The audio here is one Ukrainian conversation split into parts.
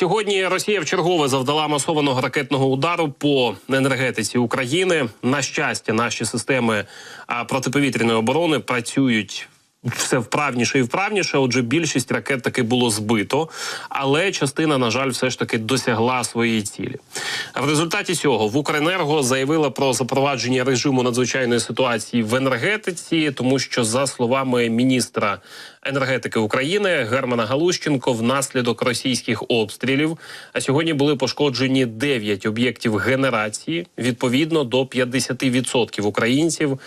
Сьогодні Росія вчергове завдала масованого ракетного удару по енергетиці України. На щастя, наші системи протиповітряної оборони працюють. Все вправніше і вправніше. Отже, більшість ракет таки було збито, але частина, на жаль, все ж таки досягла своєї цілі. В результаті цього в Укренерго заявила про запровадження режиму надзвичайної ситуації в енергетиці, тому що, за словами міністра енергетики України Германа Галущенко, внаслідок російських обстрілів а сьогодні були пошкоджені 9 об'єктів генерації. Відповідно до 50% українців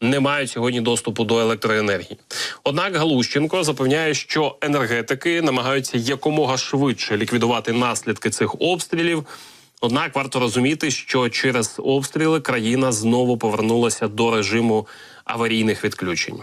не мають сьогодні доступу до електроенергії. Однак Галущенко запевняє, що енергетики намагаються якомога швидше ліквідувати наслідки цих обстрілів. Однак варто розуміти, що через обстріли країна знову повернулася до режиму аварійних відключень.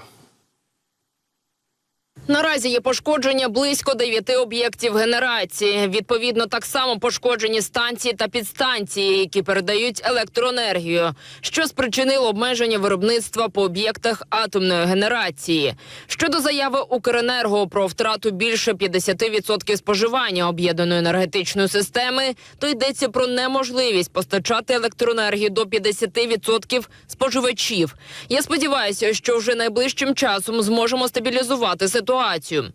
Наразі є пошкодження близько дев'яти об'єктів генерації. Відповідно, так само пошкоджені станції та підстанції, які передають електроенергію, що спричинило обмеження виробництва по об'єктах атомної генерації. Щодо заяви Укренерго про втрату більше 50% споживання об'єднаної енергетичної системи, то йдеться про неможливість постачати електроенергію до 50% споживачів. Я сподіваюся, що вже найближчим часом зможемо стабілізувати ситуацію.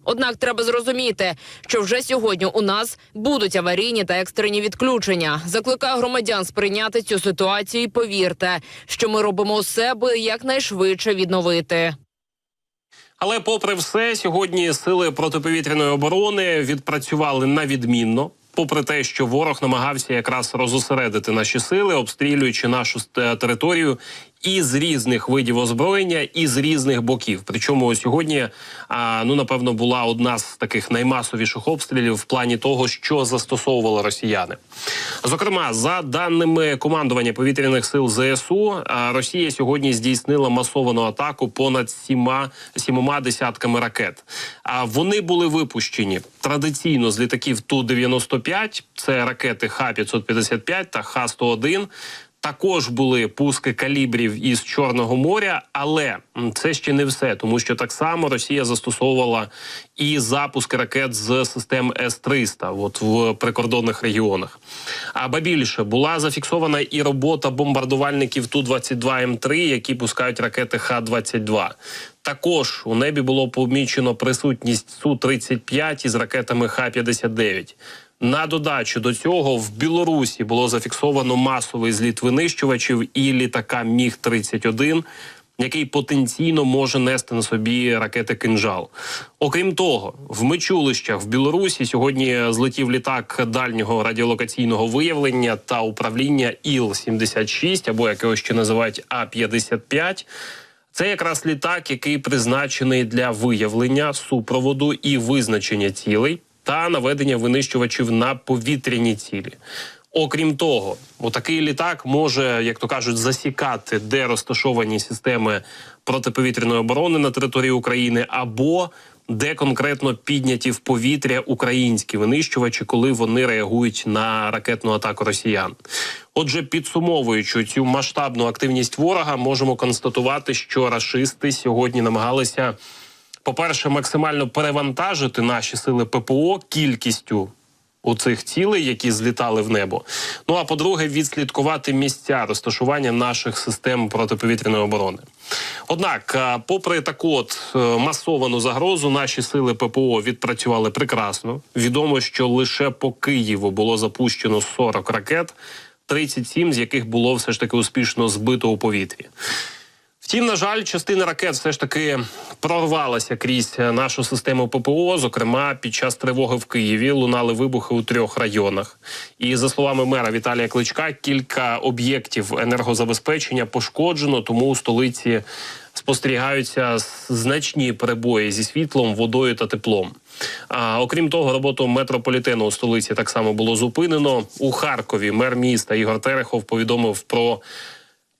Однак треба зрозуміти, що вже сьогодні у нас будуть аварійні та екстрені відключення. Закликаю громадян сприйняти цю ситуацію і повірте, що ми робимо все, аби якнайшвидше відновити. Але, попри все, сьогодні сили протиповітряної оборони відпрацювали на відмінно. Попри те, що ворог намагався якраз розосередити наші сили, обстрілюючи нашу територію і з різних видів озброєння, і з різних боків. Причому сьогодні, ну напевно, була одна з таких наймасовіших обстрілів в плані того, що застосовували росіяни. Зокрема, за даними командування повітряних сил ЗСУ, Росія сьогодні здійснила масовану атаку понад сіма сімома десятками ракет. А вони були випущені традиційно з літаків ту 95 це ракети Х-555 та Х-101. Також були пуски калібрів із Чорного моря, але це ще не все, тому що так само Росія застосовувала і запуски ракет з систем С-300 от в прикордонних регіонах. А ба більше була зафіксована і робота бомбардувальників Ту-22М3, які пускають ракети Х-22. Також у небі було помічено присутність Су-35 із ракетами Х-59. На додачу до цього в Білорусі було зафіксовано масовий зліт винищувачів і літака Міг 31 який потенційно може нести на собі ракети кинжал. Окрім того, в Мичулищах в Білорусі сьогодні злетів літак дальнього радіолокаційного виявлення та управління Іл-76, або як його ще називають А-55. Це якраз літак, який призначений для виявлення супроводу і визначення цілей та наведення винищувачів на повітряні цілі. Окрім того, такий літак може, як то кажуть, засікати, де розташовані системи протиповітряної оборони на території України, або де конкретно підняті в повітря українські винищувачі, коли вони реагують на ракетну атаку росіян. Отже, підсумовуючи цю масштабну активність ворога, можемо констатувати, що рашисти сьогодні намагалися, по-перше, максимально перевантажити наші сили ППО кількістю у цих цілей, які злітали в небо. Ну а по-друге, відслідкувати місця розташування наших систем протиповітряної оборони. Однак, попри таку от е, масовану загрозу, наші сили ППО відпрацювали прекрасно. Відомо, що лише по Києву було запущено 40 ракет, 37 з яких було все ж таки успішно збито у повітрі. Втім, на жаль, частина ракет все ж таки прорвалася крізь нашу систему ППО. Зокрема, під час тривоги в Києві лунали вибухи у трьох районах. І за словами мера Віталія Кличка, кілька об'єктів енергозабезпечення пошкоджено, тому у столиці спостерігаються значні перебої зі світлом, водою та теплом. А окрім того, роботу метрополітену у столиці так само було зупинено у Харкові. Мер міста Ігор Терехов повідомив про.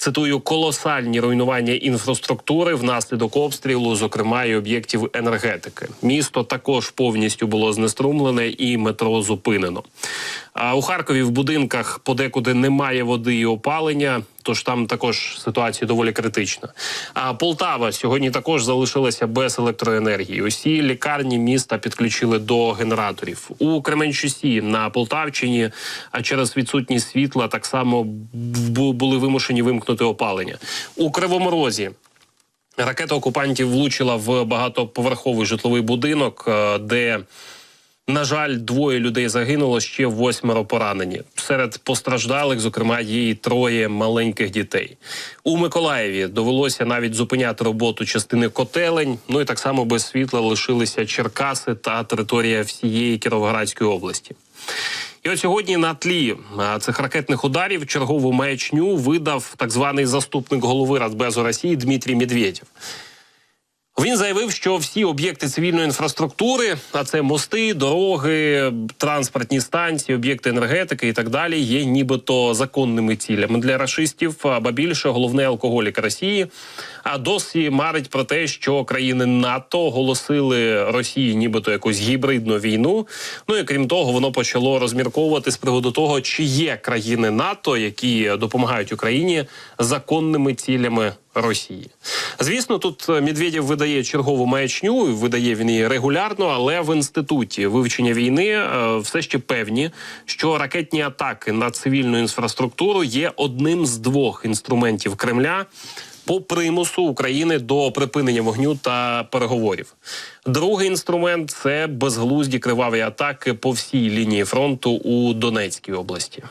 Цитую колосальні руйнування інфраструктури внаслідок обстрілу, зокрема й об'єктів енергетики. Місто також повністю було знеструмлене і метро зупинено. А у Харкові в будинках подекуди немає води і опалення, тож там також ситуація доволі критична. А Полтава сьогодні також залишилася без електроенергії. Усі лікарні міста підключили до генераторів. У Кременчусі на Полтавщині, а через відсутність світла так само бу- були вимушені вимкнути опалення. У Кривому Розі Ракета окупантів влучила в багатоповерховий житловий будинок, е, де, на жаль, двоє людей загинуло, ще восьмеро поранені. Серед постраждалих, зокрема, є і троє маленьких дітей. У Миколаєві довелося навіть зупиняти роботу частини котелень. Ну і так само без світла лишилися Черкаси та територія всієї Кіровоградської області. І от сьогодні на тлі цих ракетних ударів чергову маячню видав так званий заступник голови Радбезу Росії Дмитрій Медведєв. Він заявив, що всі об'єкти цивільної інфраструктури, а це мости, дороги, транспортні станції, об'єкти енергетики і так далі, є нібито законними цілями для рашистів, або більше головний алкоголік Росії. А досі марить про те, що країни НАТО оголосили Росії нібито якусь гібридну війну. Ну і крім того, воно почало розмірковувати з приводу того, чи є країни НАТО, які допомагають Україні законними цілями Росії. Звісно, тут е, Медведєв видає чергову маячню, видає він її регулярно, але в інституті вивчення війни е, все ще певні, що ракетні атаки на цивільну інфраструктуру є одним з двох інструментів Кремля. По примусу України до припинення вогню та переговорів. Другий інструмент це безглузді криваві атаки по всій лінії фронту у Донецькій області.